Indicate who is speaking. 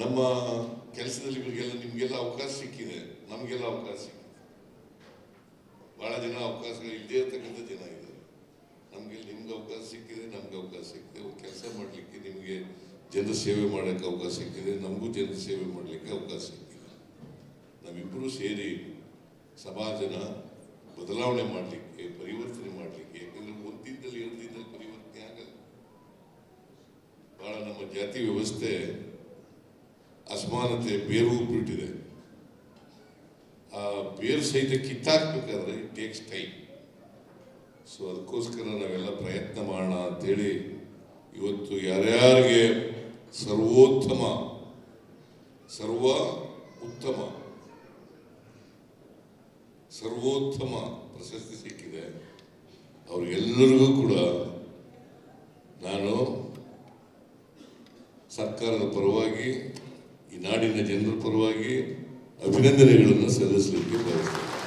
Speaker 1: ನಮ್ಮ ಕೆಲಸದಲ್ಲಿ ಇವರಿಗೆಲ್ಲ ನಿಮಗೆಲ್ಲ ಅವಕಾಶ ಸಿಕ್ಕಿದೆ. ನಮಗೆಲ್ಲ ಅವಕಾಶ ಸಿಕ್ಕಿದೆ. ಬಹಳ ಜನ ಅವಕಾಶಗಳು ಇಲ್ಲದೇ ಇರ್ತಕ್ಕಂಥ ಜನ ಇದ್ದಾರೆ. ನಮಗೆ ನಿಮ್ಗೆ ಅವಕಾಶ ಸಿಕ್ಕಿದೆ, ನಮ್ಗೆ ಅವಕಾಶ ಸಿಕ್ಕಿದೆ. ಕೆಲಸ ಮಾಡಲಿಕ್ಕೆ ನಿಮಗೆ ಜನರ ಸೇವೆ ಮಾಡೋಕ್ಕೆ ಅವಕಾಶ ಸಿಕ್ಕಿದೆ. ನಮಗೂ ಜನರ ಸೇವೆ ಮಾಡಲಿಕ್ಕೆ ಅವಕಾಶ ಸಿಕ್ಕಿದೆ. ನಾವಿಬ್ಬರೂ ಸೇರಿ ಸಮಾಜನ ಬದಲಾವಣೆ ಮಾಡಲಿಕ್ಕೆ, ಪರಿವರ್ತನೆ ಮಾಡಲಿಕ್ಕೆ, ಯಾಕಂದರೆ ಒಂದು ದಿನದಲ್ಲಿ ಎರಡು ದಿನದಲ್ಲಿ ಪರಿವರ್ತನೆ ಆಗಲ್ಲ. ಭಾಳ ನಮ್ಮ ಜಾತಿ ವ್ಯವಸ್ಥೆ ಅಸಮಾನತೆ ಬೇರು ಬಿಟ್ಟಿದೆ. ಆ ಬೇರು ಸಹಿತ ಕಿತ್ತಾಕ್ಬೇಕಾದ್ರೆ ಇಟ್ ಟೇಕ್ಸ್ ಟೈಮ್ ಸೊ ಅದಕ್ಕೋಸ್ಕರ ನಾವೆಲ್ಲ ಪ್ರಯತ್ನ ಮಾಡೋಣ ಅಂತೇಳಿ ಇವತ್ತು ಯಾರ್ಯಾರಿಗೆ ಸರ್ವೋತ್ತಮ, ಸರ್ವ ಉತ್ತಮ, ಸರ್ವೋತ್ತಮ ಪ್ರಶಸ್ತಿ ಸಿಕ್ಕಿದೆ. ಅವ್ರಿಗೆಲ್ಲರಿಗೂ ಕೂಡ ನಾನು ಸರ್ಕಾರದ ಪರವಾಗಿ ಈ ನಾಡಿನ ಜನರ ಪರವಾಗಿ ಅಭಿನಂದನೆಗಳನ್ನು ಸಲ್ಲಿಸಲಿಕ್ಕೆ ಬಯಸ್ತೇನೆ.